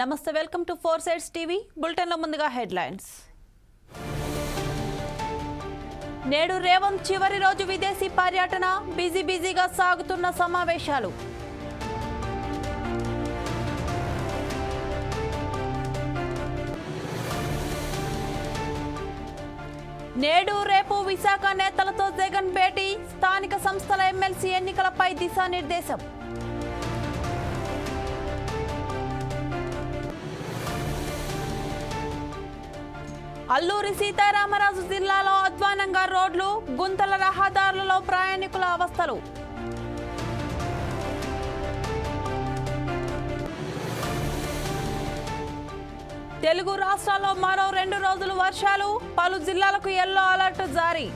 నమస్తే welcome to four sides TV బులెటిన్లో ముందుగా హెడ్లైన్స్. నేడు రేవంత్ చివరి రోజు విదేశీ పర్యటన బిజీ బిజీగా సాగుతున్న సమావేశాలు. నేడు రేపు విశాఖ నేతలతో జగన్ భేటీ స్థానిక సంస్థల ఎమ్మెల్సీ ఎన్నికలపై దిశానిర్దేశం. అల్లూరి సీతారామరాజు జిల్లాలో అధ్వానంగా రోడ్లు గుంతల రహదారులలో ప్రయాణికుల అవస్థలు. తెలుగు రాష్ట్రాల్లో మరో రెండు రోజులు వర్షాలు పలు జిల్లాలకు ఎల్లో అలర్ట్ జారీ.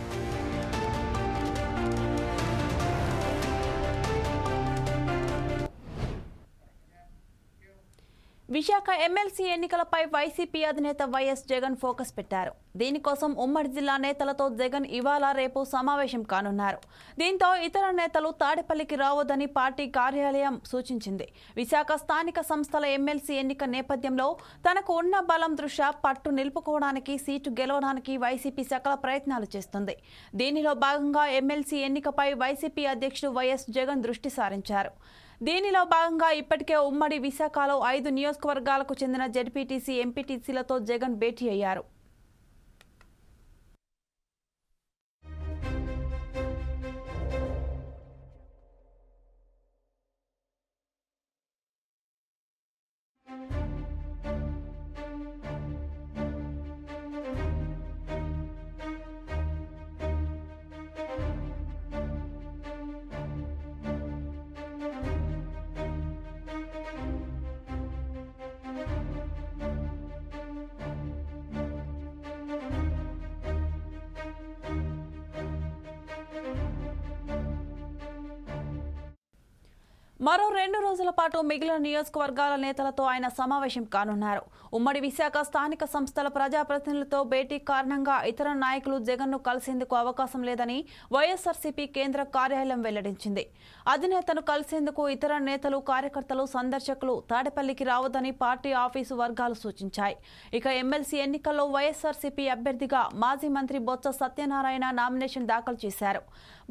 విశాఖ ఎమ్మెల్సీ ఎన్నికలపై వైసీపీ అధినేత వైఎస్ జగన్ ఫోకస్ పెట్టారు. దీనికోసం ఉమ్మడి జిల్లా నేతలతో జగన్ ఇవాళ రేపు సమావేశం కానున్నారు. దీంతో ఇతర నేతలు తాడేపల్లికి రావద్దని పార్టీ కార్యాలయం సూచించింది. విశాఖ స్థానిక సంస్థల ఎమ్మెల్సీ ఎన్నిక నేపథ్యంలో తనకు ఉన్న బలం దృష్ట్యా పట్టు నిలుపుకోవడానికి సీటు గెలవడానికి వైసీపీ సకల ప్రయత్నాలు చేస్తుంది. దీనిలో భాగంగా ఎమ్మెల్సీ ఎన్నికపై వైసీపీ అధ్యక్షుడు వైఎస్ జగన్ దృష్టి సారించారు. దీనిలో భాగంగా ఇప్పటికే ఉమ్మడి విశాఖలో ఐదు నియోజకవర్గాలకు చెందిన జడ్పీటీసీ ఎంపీటీసీలతో జగన్ భేటీ అయ్యారు. మరో రెండు రోజుల పాటు మిగిలిన నియోజకవర్గాల నేతలతో ఆయన సమావేశం కానున్నారు. ఉమ్మడి విశాఖ స్థానిక సంస్థల ప్రజాప్రతినిధులతో భేటీ కారణంగా ఇతర నాయకులు జగన్ను కలిసేందుకు అవకాశం లేదని వైఎస్ఆర్సీపీ కేంద్ర కార్యాలయం వెల్లడించింది. అధినేతను కలిసేందుకు ఇతర నేతలు కార్యకర్తలు సందర్శకులు తాడేపల్లికి రావద్దని పార్టీ ఆఫీసు వర్గాలు సూచించాయి. ఇక ఎమ్మెల్సీ ఎన్నికల్లో వైఎస్ఆర్సీపీ అభ్యర్థిగా మాజీ మంత్రి బొత్స సత్యనారాయణ నామినేషన్ దాఖలు చేశారు.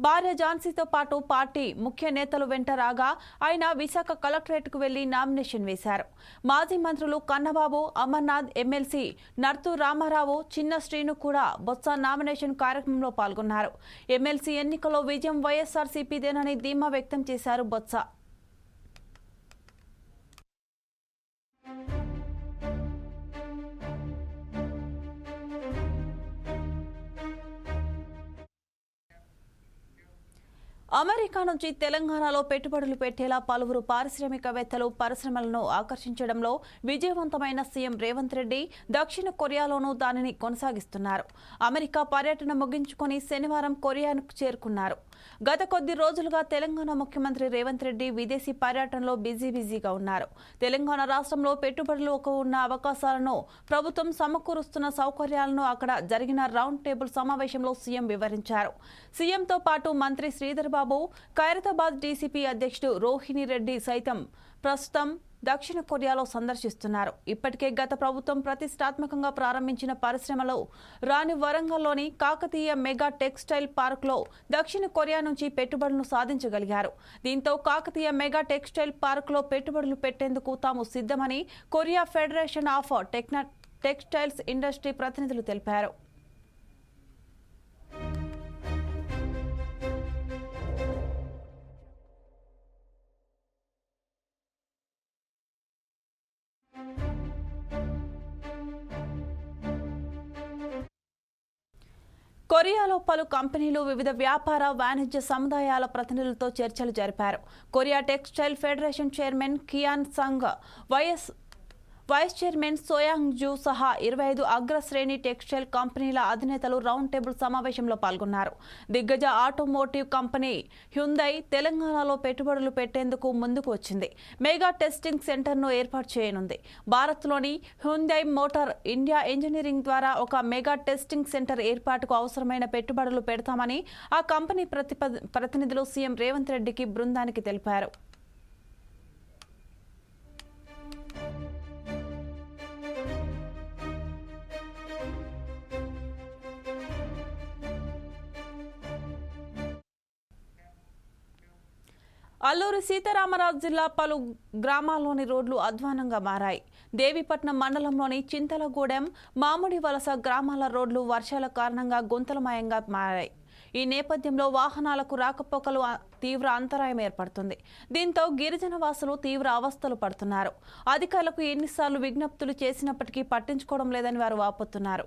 భార్య ఝాన్సీతో పాటు పార్టీ ముఖ్య నేతలు వెంట రాగా ఆయన విశాఖ కలెక్టరేట్కు వెళ్ళి నామినేషన్ వేశారు. మాజీ మంత్రులు కన్నబాబు అమర్నాథ్ ఎమ్మెల్సీ నర్తు రామారావు చిన్న శ్రీను కూడా బొత్స నామినేషన్ కార్యక్రమంలో పాల్గొన్నారు. ఎమ్మెల్సీ ఎన్నికలో విజయం వైఎస్ఆర్సీపీదేనని ధీమా వ్యక్తం చేశారు బొత్స. అమెరికా నుంచి తెలంగాణలో పెట్టుబడులు పెట్టేలా పలువురు పారిశ్రామికవేత్తలు పరిశ్రమలను ఆకర్షించడంలో విజయవంతమైన సీఎం రేవంత్ రెడ్డి దక్షిణ కొరియాలోనూ దానిని కొనసాగిస్తున్నారు. అమెరికా పర్యటన ముగించుకొని శనివారం కొరియాను చేరుకున్నారు. గత కొద్ది రోజులుగా తెలంగాణ ముఖ్యమంత్రి రేవంత్ రెడ్డి విదేశీ పర్యటనలో బిజీ బిజీగా ఉన్నారు. తెలంగాణ రాష్ట్రంలో పెట్టుబడులకు ఉన్న అవకాశాలను ప్రభుత్వం సమకూరుస్తున్న సౌకర్యాలను అక్కడ జరిగిన రౌండ్ టేబుల్ సమావేశంలో సీఎం వివరించారు. సీఎంతో పాటు మంత్రి శ్రీధర్ బాబు ఖైరతాబాద్ డీసీపీ అధ్యక్షుడు రోహిణి రెడ్డి సైతం ప్రస్తుతం దక్షిణ కొరియాలో సందర్శిస్తున్నారు. ఇప్పటికే గత ప్రభుత్వం ప్రతిష్టాత్మకంగా ప్రారంభించిన పరిశ్రమలో రాని వరంగల్లోని కాకతీయ మెగా టెక్స్టైల్ పార్క్లో దక్షిణ కొరియా నుంచి పెట్టుబడులను సాధించగలిగారు. దీంతో కాకతీయ మెగా టెక్స్టైల్ పార్క్లో పెట్టుబడులు పెట్టేందుకు తాము సిద్ధమని కొరియా ఫెడరేషన్ ఆఫ్ టెక్న టెక్స్టైల్స్ ఇండస్ట్రీ ప్రతినిధులు తెలిపారు. కొరియాలో పలు కంపెనీలు వివిధ వ్యాపార వాణిజ్య సముదాయాల ప్రతినిధులతో చర్చలు జరిపారు. Korea textile federation chairman Kian Sung YS vice chairman Soyang Joo సహా ఇరవై ఐదు అగ్రశ్రేణి టెక్స్టైల్ కంపెనీల అధినేతలు రౌండ్ టేబుల్ సమావేశంలో పాల్గొన్నారు. దిగ్గజ ఆటోమోటివ్ కంపెనీ హ్యుందై తెలంగాణలో పెట్టుబడులు పెట్టేందుకు ముందుకు వచ్చింది. మెగా టెస్టింగ్ సెంటర్ను ఏర్పాటు చేయనుంది. భారత్లోని హ్యుందై మోటార్ ఇండియా ఇంజనీరింగ్ ద్వారా ఒక మెగా టెస్టింగ్ సెంటర్ ఏర్పాటుకు అవసరమైన పెట్టుబడులు పెడతామని ఆ కంపెనీ ప్రతిప ప్రతినిధులు సీఎం రేవంత్ రెడ్డికి బృందానికి తెలిపారు. అల్లూరు సీతారామరాజు జిల్లా పలు గ్రామాల్లోని రోడ్లు అధ్వానంగా మారాయి. దేవీపట్నం మండలంలోని చింతలగూడెం మామిడి వలస గ్రామాల రోడ్లు వర్షాల కారణంగా గుంతలమయంగా మారాయి. ఈ నేపథ్యంలో వాహనాలకు రాకపోకలు తీవ్ర అంతరాయం ఏర్పడుతుంది. దీంతో గిరిజన వాసులు తీవ్ర అవస్థలు పడుతున్నారు. అధికారులకు ఎన్నిసార్లు విజ్ఞప్తులు చేసినప్పటికీ పట్టించుకోవడం లేదని వారు వాపోతున్నారు.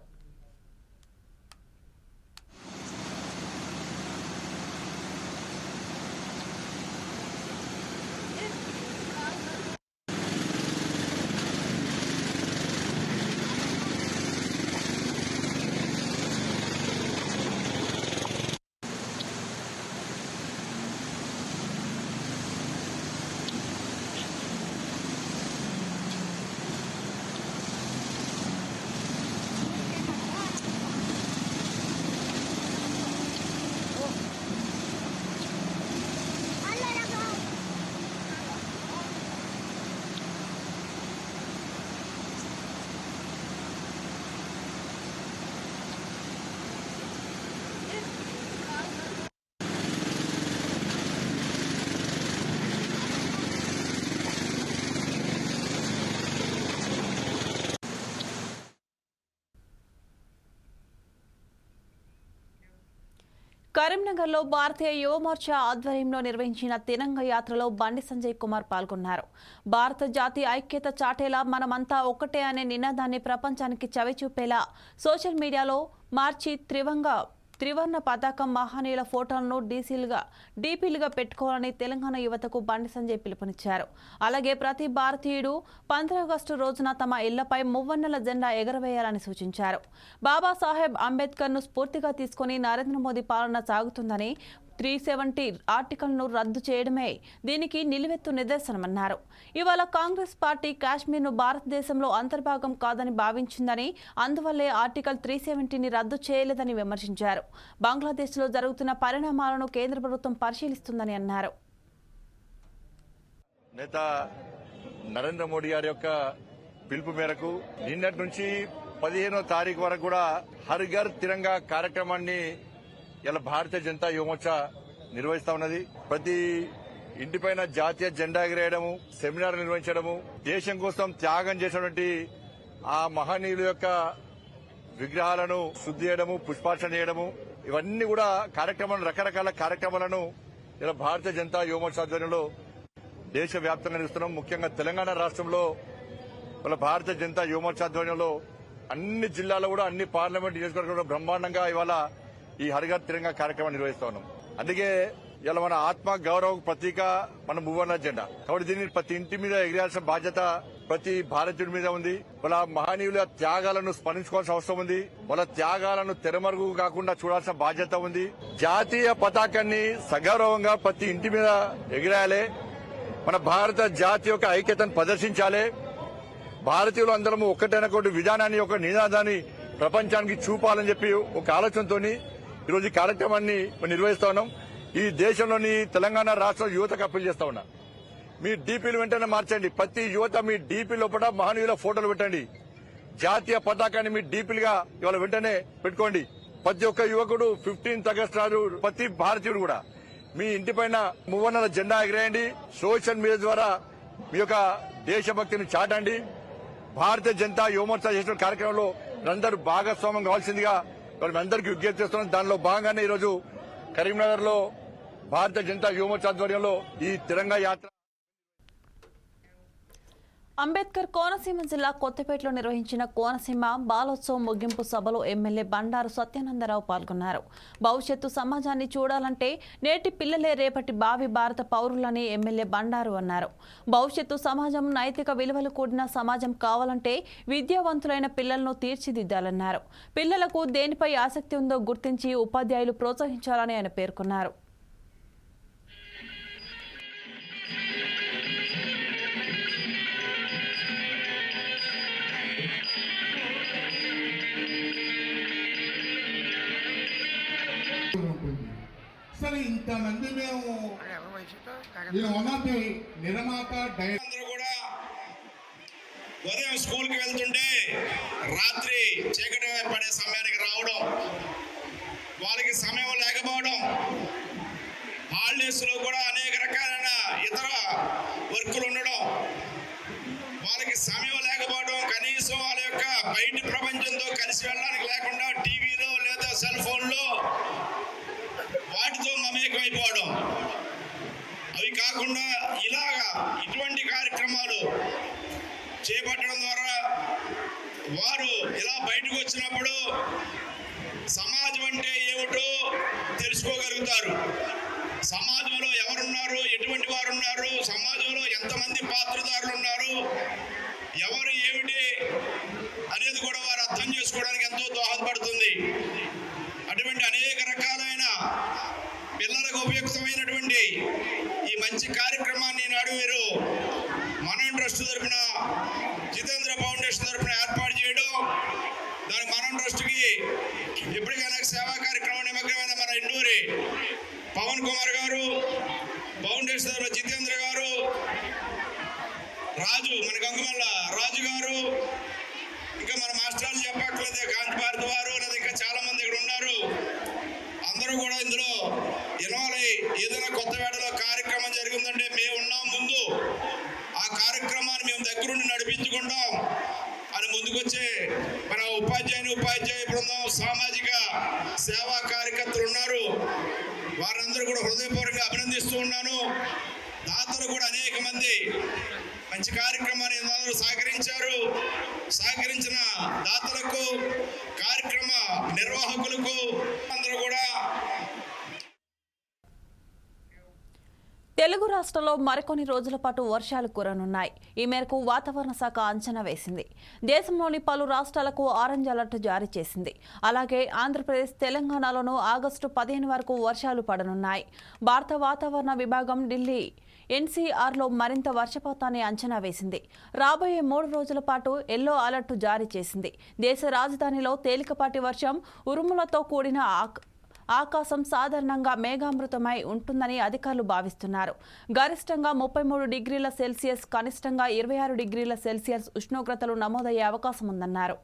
కరీంనగర్లో భారతీయ యువమోర్చా ఆధ్వర్యంలో నిర్వహించిన తిరంగ యాత్రలో బండి సంజయ్ కుమార్ పాల్గొన్నారు. భారత జాతి ఐక్యత చాటేలా మనమంతా ఒక్కటే అనే నినాదాన్ని ప్రపంచానికి చవిచూపేలా సోషల్ మీడియాలో మార్చి త్రివంగ త్రివర్ణ పతాకం మహానీయుల ఫోటోలను డీసీలుగా డీపీలుగా పెట్టుకోవాలని తెలంగాణ యువతకు బండి సంజయ్ పిలుపునిచ్చారు. అలాగే ప్రతి భారతీయుడు పంతొమ్మిది ఆగస్టు రోజున తమ ఇళ్ళపై మువ్వన్నెల జెండా ఎగరవేయాలని సూచించారు. బాబాసాహెబ్ అంబేద్కర్ను స్ఫూర్తిగా తీసుకుని నరేంద్ర మోదీ పాలన సాగుతుందని త్రీ సెవెంటీ ఆర్టికల్ను రద్దు చేయడమే దీనికి నిలువెత్తు నిదర్శనమన్నారు. ఇవాళ కాంగ్రెస్ పార్టీ కాశ్మీర్ను భారతదేశంలో అంతర్భాగం కాదని భావించిందని అందువల్లే ఆర్టికల్ త్రీ సెవెంటీని రద్దు చేయలేదని విమర్శించారు. బంగ్లాదేశ్లో జరుగుతున్న పరిణామాలను కేంద్ర ప్రభుత్వం పరిశీలిస్తుందని అన్నారు. నేత నరేంద్ర మోడీ గారి యొక్క పిలుపు మేరకు నిన్నటి నుంచి పదిహేనో తారీఖు వరకు కూడా హర్ ఘర్ తిరంగా కార్యక్రమాన్ని ఇలా భారతీయ జనతా యువమోర్చా నిర్వహిస్తా ఉన్నది. ప్రతి ఇంటిపైన జాతీయ జెండా ఎగిరేయడము సెమినార్ నిర్వహించడము దేశం కోసం త్యాగం చేసినటువంటి ఆ మహనీయుల యొక్క విగ్రహాలను శుద్ధి చేయడము పుష్పార్చన చేయడము ఇవన్నీ కూడా కార్యక్రమాలను రకరకాల కార్యక్రమాలను ఇలా భారతీయ జనతా యువమోర్చా ఆధ్వర్యంలో దేశవ్యాప్తంగా నిర్వహిస్తున్నాం. ముఖ్యంగా తెలంగాణ రాష్ట్రంలో వాళ్ళ భారతీయ జనతా యువమోర్చా ఆధ్వర్యంలో అన్ని జిల్లాల్లో కూడా అన్ని పార్లమెంట్ నియోజకవర్గంలో బ్రహ్మాండంగా ఇవాళ ఈ హరిగర్ తిరంగా కార్యక్రమం నిర్వహిస్తా ఉన్నాం. అందుకే ఇలా మన ఆత్మ గౌరవ ప్రతీక మన మూవర్ణ జెండా కాబట్టి దీన్ని ప్రతి ఇంటి మీద ఎగిరాల్సిన బాధ్యత ప్రతి భారతీయుడి మీద ఉంది. వాళ్ళ మహనీయుల త్యాగాలను స్మరించుకోవాల్సిన అవసరం ఉంది. వాళ్ళ త్యాగాలను తెరమరుగు కాకుండా చూడాల్సిన బాధ్యత ఉంది. జాతీయ పతాకాన్ని సగౌరవంగా ప్రతి ఇంటి మీద ఎగిరాలి. మన భారత జాతి యొక్క ఐక్యతను ప్రదర్శించాలి. భారతీయులు అందరం ఒక్కటైనటువంటి విధానాన్ని ఒక నినాదాన్ని ప్రపంచానికి చూపాలని చెప్పి ఒక ఆలోచనతోని ఈరోజు ఈ కార్యక్రమాన్ని నిర్వహిస్తా ఉన్నాం. ఈ దేశంలోని తెలంగాణ రాష్ట్ర యువతకు అప్పీల్ చేస్తా ఉన్నా. మీ డీపీలు వెంటనే మార్చండి. ప్రతి యువత మీ డీపీ లోపల మహనీయుల ఫోటోలు పెట్టండి. జాతీయ పతాకాన్ని మీ డీపీలుగా ఇవాళ వెంటనే పెట్టుకోండి. ప్రతి ఒక్క యువకుడు ఫిఫ్టీన్త్ ఆగస్ట్ నాడు ప్రతి భారతీయుడు కూడా మీ ఇంటి పైన జెండా ఎగిరేయండి. సోషల్ మీడియా ద్వారా మీ యొక్క దేశభక్తిని చాటండి. భారతీయ జనతా యువమోర్చా చేసిన కార్యక్రమంలో అందరూ భాగస్వామ్యం కావాల్సిందిగా వాళ్ళు అందరికీ విజ్ఞప్తి చేస్తున్నాం. దానిలో భాగంగానే ఈరోజు కరీంనగర్లో భారతీయ జనతా యువమోర్చా ఆధ్వర్యంలో ఈ తిరంగా యాత్ర అంబేద్కర్ కోనసీమ జిల్లా కొత్తపేటలో నిర్వహించిన కోనసీమ బాలోత్సవం ముగింపు సభలో ఎమ్మెల్యే బండారు సత్యానందరావు పాల్గొన్నారు. భవిష్యత్తు సమాజాన్ని చూడాలంటే నేటి పిల్లలే రేపటి భావి భారత పౌరులని ఎమ్మెల్యే బండారు అన్నారు. భవిష్యత్తు సమాజం నైతిక విలువలు కూడిన సమాజం కావాలంటే విద్యావంతులైన పిల్లలను తీర్చిదిద్దాలన్నారు. పిల్లలకు దేనిపై ఆసక్తి ఉందో గుర్తించి ఉపాధ్యాయులు ప్రోత్సహించాలని ఆయన పేర్కొన్నారు. ఇంతమంది మేము నేను ఉన్నది నిర్మాత డైరెక్టర్ కూడా ఉదయం స్కూల్కి వెళ్తుంటే రాత్రి చీకటి పడే సమయానికి రావడం వారికి సమయం లేకపోవడం హాలిడేస్లో కూడా అనేక రకాలైన ఇతర వర్కులు ఉండడం వాళ్ళకి సమయం లేకపోవడం కనీసం వాళ్ళ యొక్క బయటి ప్రపంచంతో కలిసి వెళ్ళడానికి లేకుండా టీవీలో లేదా సెల్ ఫోన్లో అయిపోవడం. అవి కాకుండా ఇలాగా ఇటువంటి కార్యక్రమాలు చేపట్టడం ద్వారా వారు ఇలా బయటకు వచ్చినప్పుడు సమాజం అంటే ఏమిటో తెలుసుకోగలుగుతారు. సమాజంలో ఎవరున్నారు? ఎటువంటి వారు ఉన్నారు? సమాజంలో ఎంతమంది పాత్రదారులు ఉన్నారు? ఎవరు ఏమిటి అనేది కూడా వారు అర్థం చేసుకోవడానికి ఎంతో దోహదపడుతుంది అటువంటి అనేక రకాలైన పిల్లలకు ఉపయుక్తమైనటువంటి ఈ మంచి కార్యక్రమాన్ని నాడు మీరు మనం ట్రస్ట్ తరఫున జితేంద్ర ఫౌండేషన్ తరఫున ఏర్పాటు చేయడం దాని మనం ట్రస్ట్కి ఎప్పటికైనా సేవా కార్యక్రమం నిమగ్నమైన మన ఇండూరి పవన్ కుమార్ గారు ఫౌండేషన్ తరపున జితేంద్ర గారు రాజు మన గంగమల్ల రాజు గారు ఇంకా మన మాస్టర్లు చెప్పక్కర్లేదు కాంతి భారతి వారు లేదా ఇంకా చాలా మంది ఇక్కడ ఉన్నారు. అందరూ కూడా ఇందులో ఇన్వాల్వ్ అయ్యి ఏదైనా కొత్త వేడలో కార్యక్రమం జరిగిందంటే మేము ఉన్నాం ముందు ఆ కార్యక్రమాన్ని నడిపించుకుంటాం. అని ముందుకొచ్చే మన ఉపాధ్యాయుని ఉపాధ్యాయ బృందం సామాజిక సేవా కార్యకర్తలు ఉన్నారు. వారందరూ కూడా హృదయపూర్వకంగా అభినందిస్తూ ఉన్నాను. దాతలు కూడా అనేక మంది మంచి కార్యక్రమాన్ని అందరూ సహకరించారు సహకరించిన దాతలకు కార్యక్రమ నిర్వాహకులకు అందరూ కూడా తెలుగు రాష్ట్రంలో మరికొన్ని రోజుల పాటు వర్షాలు కురనున్నాయి. ఈ మేరకు వాతావరణ శాఖ అంచనా వేసింది. దేశంలోని పలు రాష్ట్రాలకు ఆరెంజ్ అలర్ట్ జారీ చేసింది. అలాగే ఆంధ్రప్రదేశ్ తెలంగాణలోనూ ఆగస్టు పదిహేను వరకు వర్షాలు పడనున్నాయి. భారత వాతావరణ విభాగం ఢిల్లీ ఎన్సీఆర్లో మరింత వర్షపాతాన్ని అంచనా వేసింది. రాబోయే మూడు రోజుల పాటు ఎల్లో అలర్ట్ జారీ చేసింది. దేశ రాజధానిలో తేలికపాటి వర్షం ఉరుములతో కూడిన ఆకాశం సాధారణంగా మేఘామృతమై ఉంటుందని అధికారులు భావిస్తున్నారు. గరిష్టంగా ముప్పై మూడు డిగ్రీల సెల్సియస్ కనిష్టంగా ఇరవై ఆరు డిగ్రీల సెల్సియస్ ఉష్ణోగ్రతలు నమోదయ్యే అవకాశం ఉందన్నారు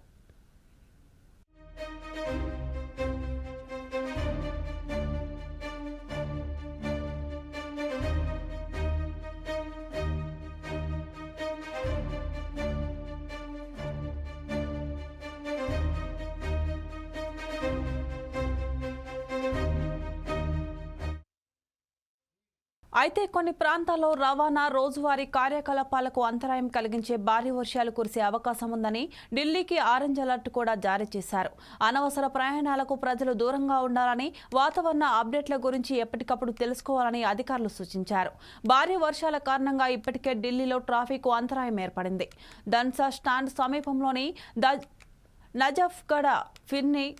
అయితే కొన్ని ప్రాంతాల్లో రవాణా రోజువారీ కార్యకలాపాలకు అంతరాయం కలిగించే భారీ వర్షాలు కురిసే అవకాశం ఉందని ఢిల్లీకి ఆరెంజ్ అలర్ట్ కూడా జారీ చేశారు. అనవసర ప్రయాణాలకు ప్రజలు దూరంగా ఉండాలని వాతావరణ అప్డేట్ల గురించి ఎప్పటికప్పుడు తెలుసుకోవాలని అధికారులు సూచించారు. భారీ వర్షాల కారణంగా ఇప్పటికే ఢిల్లీలో ట్రాఫిక్ అంతరాయం ఏర్పడింది. దన్సా స్టాండ్ సమీపంలోని ద నజఫ్గఢ ఫిర్ని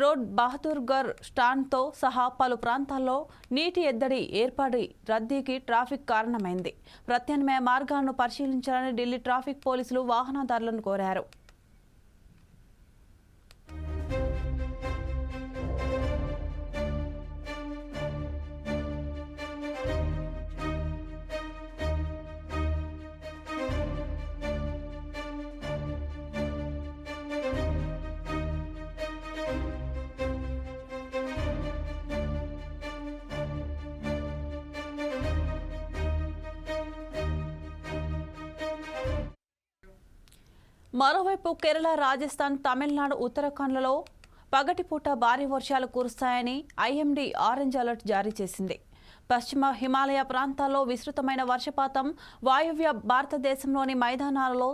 రోడ్ బహదూర్గర్ స్టాండ్తో సహా పలు ప్రాంతాల్లో నీటి ఎద్దడి ఏర్పడి రద్దీకి ట్రాఫిక్ కారణమైంది. ప్రత్యామ్నాయ మార్గాలను పరిశీలించాలని ఢిల్లీ ట్రాఫిక్ పోలీసులు వాహనదారులను కోరారు. మరోవైపు కేరళ రాజస్థాన్ తమిళనాడు ఉత్తరాఖండ్లలో పగటిపూట భారీ వర్షాలు కురుస్తాయని ఐఎండీ ఆరెంజ్ అలర్ట్ జారీ చేసింది. పశ్చిమ హిమాలయ ప్రాంతాల్లో విస్తృతమైన వర్షపాతం వాయువ్య భారతదేశంలోని మైదానాలలో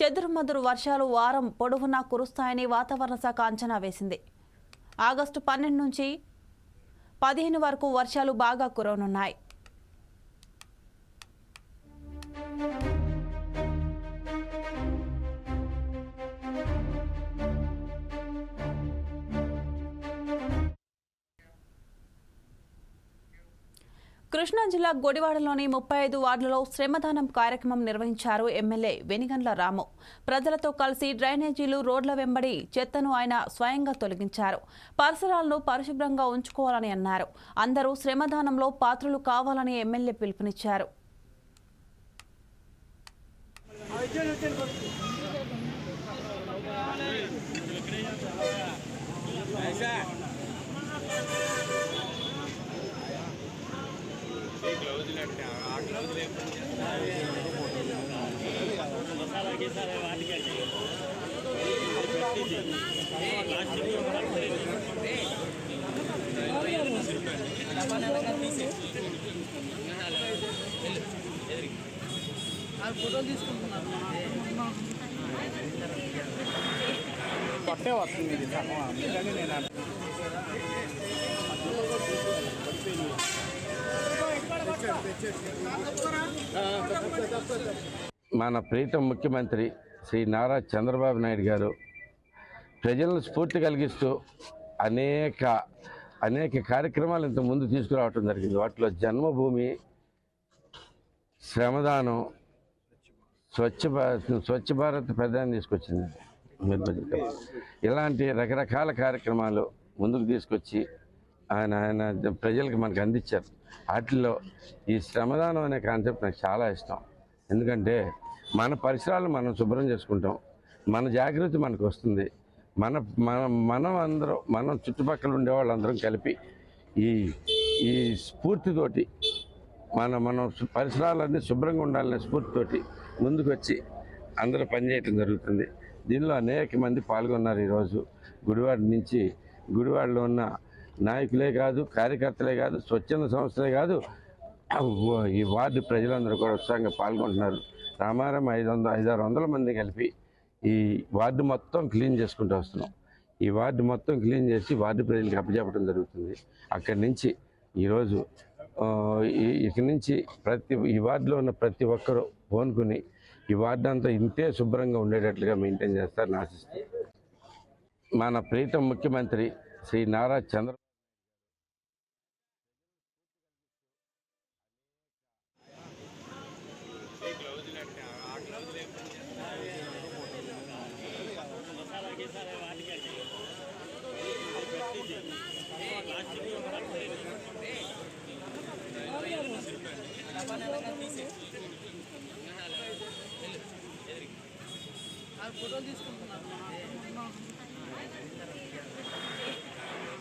చెదురుమదురు వర్షాలు వారం పొడవునా కురుస్తాయని వాతావరణ శాఖ అంచనా వేసింది. ఆగస్టు పన్నెండు నుంచి పదిహేను వరకు వర్షాలు బాగా కురవనున్నాయి. కృష్ణా జిల్లా గోడివాడలోని ముప్పై ఐదు వార్డులలో శ్రమదానం కార్యక్రమం నిర్వహించారు ఎమ్మెల్యే వెనిగండ్ల రాము. ప్రజలతో కలిసి డ్రైనేజీలు రోడ్ల వెంబడి చెత్తను ఆయన స్వయంగా తొలగించారు. పరిసరాలను పరిశుభ్రంగా ఉంచుకోవాలని అన్నారు. అందరూ శ్రమదానంలో పాత్రలు కావాలని ఎమ్మెల్యే పిలుపునిచ్చారు. ఒకేసారి వాటికి ఫోటోలు పట్టే వస్తుంది ఇది అందుకని నేను పడిపోయింది మన ప్రీతం ముఖ్యమంత్రి శ్రీ నారా చంద్రబాబు నాయుడు గారు ప్రజలను స్ఫూర్తి కలిగిస్తూ అనేక అనేక కార్యక్రమాలు ఇంత ముందు తీసుకురావటం జరిగింది. వాటిలో జన్మభూమి శ్రమదానం స్వచ్ఛ భారత్ స్వచ్ఛ భారత్ ప్రధాని తీసుకొచ్చింది. ఇలాంటి రకరకాల కార్యక్రమాలు ముందుకు తీసుకొచ్చి ఆయన ఆయన ప్రజలకు మనకు అందించారు. వాటిల్లో ఈ శ్రమదానం అనే కాన్సెప్ట్ నాకు చాలా ఇష్టం. ఎందుకంటే మన పరిసరాలు మనం శుభ్రం చేసుకుంటాం. మన జాగ్రత్త మనకు వస్తుంది. మన మన మనం అందరం మనం చుట్టుపక్కల ఉండే వాళ్ళందరం కలిపి ఈ ఈ స్ఫూర్తితోటి మన మనం పరిసరాలన్నీ శుభ్రంగా ఉండాలనే స్ఫూర్తితోటి ముందుకు వచ్చి అందరూ పనిచేయటం జరుగుతుంది. దీనిలో అనేక మంది పాల్గొన్నారు ఈరోజు. గుడివాడ నుంచి గుడివాడలో ఉన్న నాయకులే కాదు కార్యకర్తలే కాదు స్వచ్ఛంద సంస్థలే కాదు ఈ వార్డు ప్రజలందరూ కూడా ఉత్సాహంగా పాల్గొంటున్నారు. రామారం ఐదు వందల ఐదారు వందల మంది కలిపి ఈ వార్డు మొత్తం క్లీన్ చేసుకుంటూ వస్తున్నాం. ఈ వార్డు మొత్తం క్లీన్ చేసి వార్డు ప్రజలకు అప్పచెప్పడం జరుగుతుంది. అక్కడి నుంచి ఈరోజు ఇక్కడి నుంచి ప్రతి ఈ వార్డులో ఉన్న ప్రతి ఒక్కరూ పోనుకుని ఈ వార్డు అంతా ఇంతే శుభ్రంగా ఉండేటట్లుగా మెయింటైన్ చేస్తారని ఆశిస్తాను మన ప్రీతం ముఖ్యమంత్రి శ్రీ నారా చంద్ర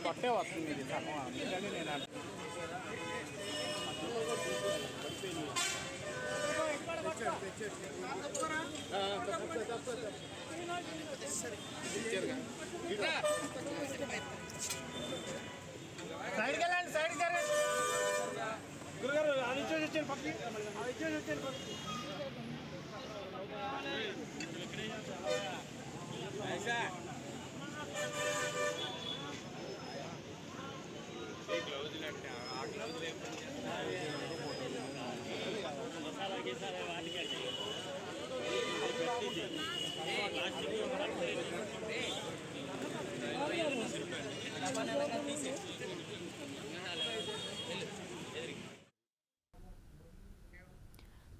కొట్టే వస్తుంది ఇది సగం అందుకని నేను అంటున్నా. సైడ్కి వెళ్ళండి సైడ్కి వెళ్ళండి. గురుగారు అది ఇచ్చేసి వచ్చాను పక్కకి. అది ఇచ్చేసి వచ్చాను పక్కకి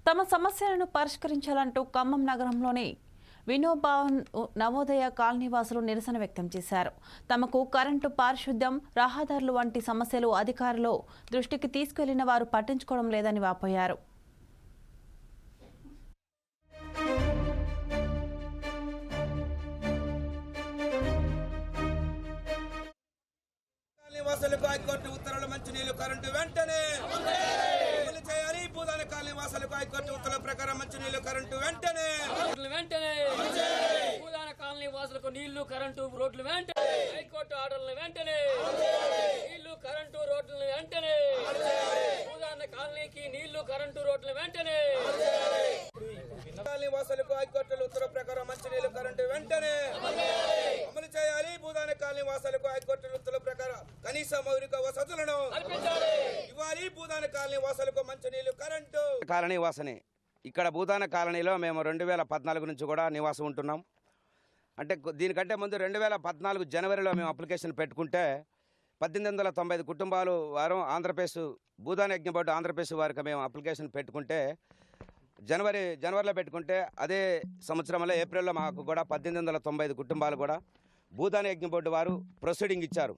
తమ సమస్యలను పరిష్కరించాలంటూ ఖమ్మం నగరంలోని వినోభావన్ నవోదయ కాలనీవాసులు నిరసన వ్యక్తం చేశారు. తమకు కరెంటు పారిశుద్ధ్యం రహదారులు వంటి సమస్యలు అధికారులు దృష్టికి తీసుకెళ్ళిన వారు పట్టించుకోవడం లేదని వాపోయారు. హైకోర్టు ఉత్తర్వులు కరెంటు వెంటనే. అమలు చేయాలి. భూదాన కాలనీ నివాసులకు హైకోర్టు ఉత్తర్వుల ప్రకారం మంచినీళ్ళు కరెంటు వెంటనే. వెంటనే. భూదాన కాలనీ వాసులకు నీళ్ళు కరెంటు రోడ్లు వెంటనే. హైకోర్టు ఆర్డర్లు వెంటనే. నీళ్ళు కరెంటు రోడ్లు వెంటనే. భూదాన కాలనీకి నీళ్ళు కరెంటు రోడ్లు వెంటనే కాలనీ నివాసులకు హైకోర్టు ఉత్తర్వుల ప్రకారం మంచినీళ్ళు కరెంటు వెంటనే అమలు చేయాలి భూదాన కాలనీ నివాసులకు హైకోర్టు ఉత్తర్వుల ప్రకారం కనీస మౌలిక వసతులను ఇవ్వాలి భూదాన కాలనీ వాసులకు మంచినీళ్ళు కరెంటు కాలనీ వాసనే. ఇక్కడ భూతాన కాలనీలో మేము రెండు వేల పద్నాలుగు నుంచి కూడా నివాసం ఉంటున్నాం. అంటే దీనికంటే ముందు రెండు వేల పద్నాలుగు జనవరిలో మేము అప్లికేషన్ పెట్టుకుంటే పద్దెనిమిది వందల తొంభై ఐదు కుటుంబాలు వారం ఆంధ్రప్రదేశ్ భూదాన యజ్ఞ బోర్డు ఆంధ్రప్రదేశ్ వారికి మేము అప్లికేషన్ పెట్టుకుంటే జనవరి జనవరిలో పెట్టుకుంటే అదే సంవత్సరంలో ఏప్రిల్లో మాకు కూడా పద్దెనిమిది వందల తొంభై ఐదు కుటుంబాలు కూడా భూదాన యజ్ఞ బోర్డు వారు ప్రొసీడింగ్ ఇచ్చారు.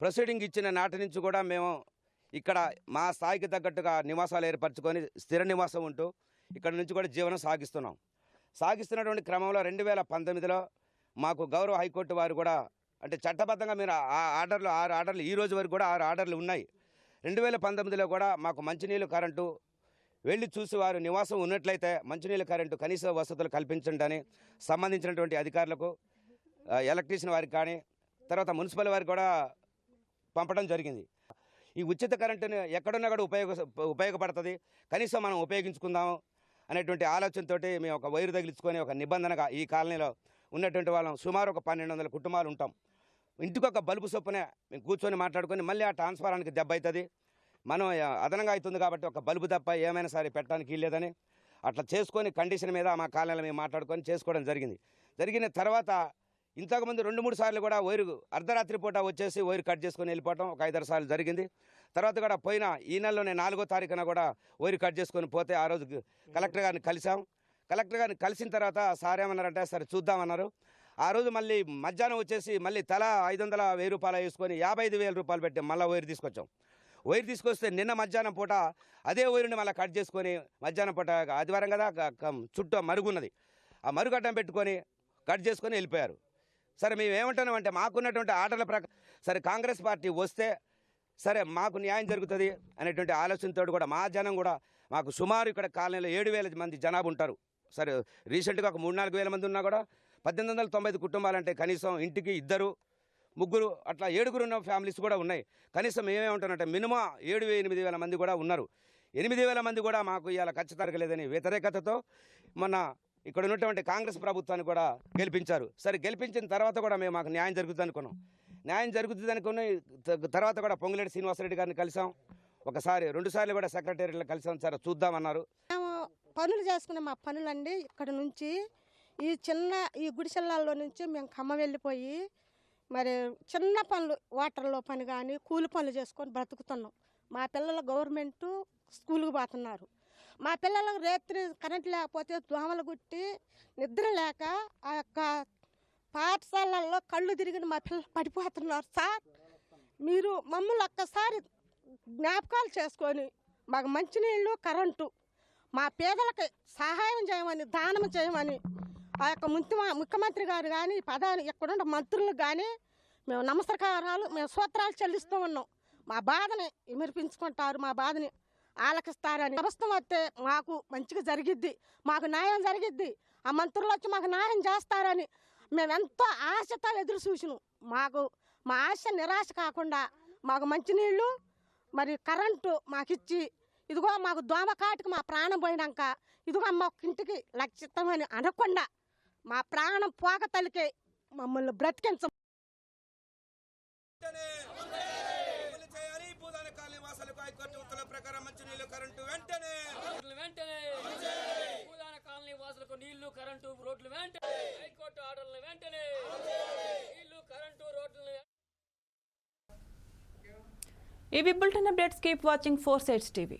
ప్రొసీడింగ్ ఇచ్చిన నాటి నుంచి కూడా మేము ఇక్కడ మా స్థాయికి తగ్గట్టుగా నివాసాలు ఏర్పరచుకొని స్థిర నివాసం ఉంటూ ఇక్కడ నుంచి కూడా జీవనం సాగిస్తున్నాం. సాగిస్తున్నటువంటి క్రమంలో రెండు వేల పంతొమ్మిదిలో మాకు గౌరవ హైకోర్టు వారు కూడా అంటే చట్టబద్ధంగా మీరు ఆ ఆర్డర్లు ఆరు ఆర్డర్లు ఈ రోజు వరకు కూడా ఆరు ఆర్డర్లు ఉన్నాయి. రెండు వేల పంతొమ్మిదిలో కూడా మాకు మంచినీళ్ళు కరెంటు వెళ్ళి చూసి వారు నివాసం ఉన్నట్లయితే మంచినీళ్ళ కరెంటు కనీస వసతులు కల్పించండి సంబంధించినటువంటి అధికారులకు ఎలక్ట్రీషియన్ వారికి కానీ తర్వాత మున్సిపల్ వారికి కూడా పంపడం జరిగింది. ఈ ఉచిత కరెంటుని ఎక్కడున్నా కూడా ఉపయోగ ఉపయోగపడుతుంది. కనీసం మనం ఉపయోగించుకుందాము అనేటువంటి ఆలోచనతో మేము ఒక వైరు తగిలించుకొని ఒక నిబంధనగా ఈ కాలనీలో ఉన్నటువంటి వాళ్ళం సుమారు ఒక పన్నెండు వందల కుటుంబాలు ఉంటాం. ఇంటికి ఒక బల్బు చొప్పునే మేము కూర్చొని మాట్లాడుకొని మళ్ళీ ఆ ట్రాన్స్ఫారానికి దెబ్బ అవుతుంది మనం అదనంగా అవుతుంది కాబట్టి ఒక బల్బు తప్ప ఏమైనా సరే పెట్టడానికి వీల్లేదని అట్లా చేసుకొని కండిషన్ మీద మా కాలనీలో మేము మాట్లాడుకొని చేసుకోవడం జరిగింది. జరిగిన తర్వాత ఇంతకుముందు రెండు మూడు సార్లు కూడా వైరు అర్ధరాత్రి పూట వచ్చేసి వైరు కట్ చేసుకొని వెళ్ళిపోవటం ఒక ఐదారు సార్లు జరిగింది. తర్వాత కూడా పోయిన ఈ నెలలోనే నాలుగో తారీఖున కూడా వైరు కట్ చేసుకొని పోతే ఆ రోజు కలెక్టర్ గారిని కలిసాం కలెక్టర్ గారిని కలిసిన తర్వాత సార్ ఏమన్నారంటే సరే చూద్దామన్నారు. ఆ రోజు మళ్ళీ మధ్యాహ్నం వచ్చేసి మళ్ళీ తల ఐదు వందల వెయ్యి రూపాయలు వేసుకొని యాభై ఐదు వేల రూపాయలు పెట్టి మళ్ళీ వైరు తీసుకొచ్చాం. వైర్ తీసుకొస్తే నిన్న మధ్యాహ్నం పూట అదే వైరుని మళ్ళీ కట్ చేసుకొని మధ్యాహ్నం పూట ఆదివారం కదా చుట్టూ మరుగున్నది ఆ మరుగడ్డం పెట్టుకొని కట్ చేసుకొని వెళ్ళిపోయారు. సరే మేము ఏమంటున్నామంటే మాకున్నటువంటి ఆటల ప్రకారం సరే కాంగ్రెస్ పార్టీ వస్తే సరే మాకు న్యాయం జరుగుతుంది అనేటువంటి ఆలోచనతో కూడా మా జనం కూడా మాకు సుమారు ఇక్కడ కాలనీలో ఏడు వేల మంది జనాభా ఉంటారు. సరే రీసెంట్గా ఒక మూడు నాలుగు వేల మంది ఉన్నా కూడా పద్దెనిమిది వందల తొంభై ఐదు కుటుంబాలంటే కనీసం ఇంటికి ఇద్దరు ముగ్గురు అట్లా ఏడుగురు ఉన్న ఫ్యామిలీస్ కూడా ఉన్నాయి. కనీసం మేమేమంటానంటే మినిమం ఏడు ఎనిమిది వేల మంది కూడా ఉన్నారు. ఎనిమిది వేల మంది కూడా మాకు ఇవాళ ఖచ్చితంగా లేదని వ్యతిరేకతతో మన ఇక్కడ ఉన్నటువంటి కాంగ్రెస్ ప్రభుత్వాన్ని కూడా గెలిపించారు. సరే గెలిపించిన తర్వాత కూడా మేము మాకు న్యాయం జరుగుతుంది అనుకున్నాం. న్యాయం జరుగుతుంది అనుకుని తర్వాత కూడా పొంగులేటి శ్రీనివాసరెడ్డి గారిని కలిసాం. ఒకసారి రెండు సార్లు కూడా సెక్రటేరియట్లో కలిసాం. సరే చూద్దామన్నారు. మేము పనులు చేసుకునే మా పనులండి ఇక్కడ నుంచి ఈ చిన్న ఈ గుడిసెల్లాల్లో నుంచి మేము కమ్మ వెళ్ళిపోయి మరి చిన్న పనులు వాటర్లో పని కానీ కూలి పనులు చేసుకొని బ్రతుకుతున్నాం. మా పిల్లలు గవర్నమెంట్ స్కూల్కి పోతున్నారు. మా పిల్లలకు రాత్రి కరెంట్ లేకపోతే దోమలు గుట్టి నిద్ర లేక ఆ యొక్క పాఠశాలల్లో కళ్ళు తిరిగిన మా పిల్లలు పడిపోతున్నారు సార్. మీరు మమ్మల్ని ఒక్కసారి జ్ఞాపకాలు చేసుకొని మాకు మంచినీళ్ళు కరెంటు మా పేదలకి సహాయం చేయమని దానం చేయమని ఆ యొక్క ముఖ్య ముఖ్యమంత్రి గారు కానీ పదాలు ఇక్కడున్న మంత్రులు కానీ మేము నమస్కారాలు మేము సూత్రాలు చెల్లిస్తూ ఉన్నాం. మా బాధని విమర్పించుకుంటారు మా బాధని ఆలకిస్తారని. ప్రభుత్వం వస్తే మాకు మంచిగా జరిగిద్ది మాకు న్యాయం జరిగిద్ది. ఆ మంత్రులు వచ్చి మాకు న్యాయం చేస్తారని మేము ఎంతో ఆశతో ఎదురు చూసినాం. మాకు మా ఆశ నిరాశ కాకుండా మాకు మంచినీళ్ళు మరి కరెంటు మాకు ఇచ్చి ఇదిగో మాకు దోమకాటికి మా ప్రాణం పోయినాక ఇదిగో మా ఇంటికి లక్షితమని అనకుండా మా ప్రాణం పోక తలికే మమ్మల్ని బ్రతికించం వెంటనే అమలు చేయాలి భూదాన కాలనీ వాసాలకు హైకోర్టు ఉత్తర్వుల ప్రకారం మంచినీళ్ళు కరెంటు వెంటనే రోడ్లు వెంటనే భూదాన కాలనీ వాసులకు నీళ్ళు కరెంటు రోడ్లు వెంటనే. హైకోర్టు ఆర్డర్లు వెంటనే. నీళ్ళు కరెంటు రోడ్లు ఇవి bulletin updates. Keep watching four sides TV.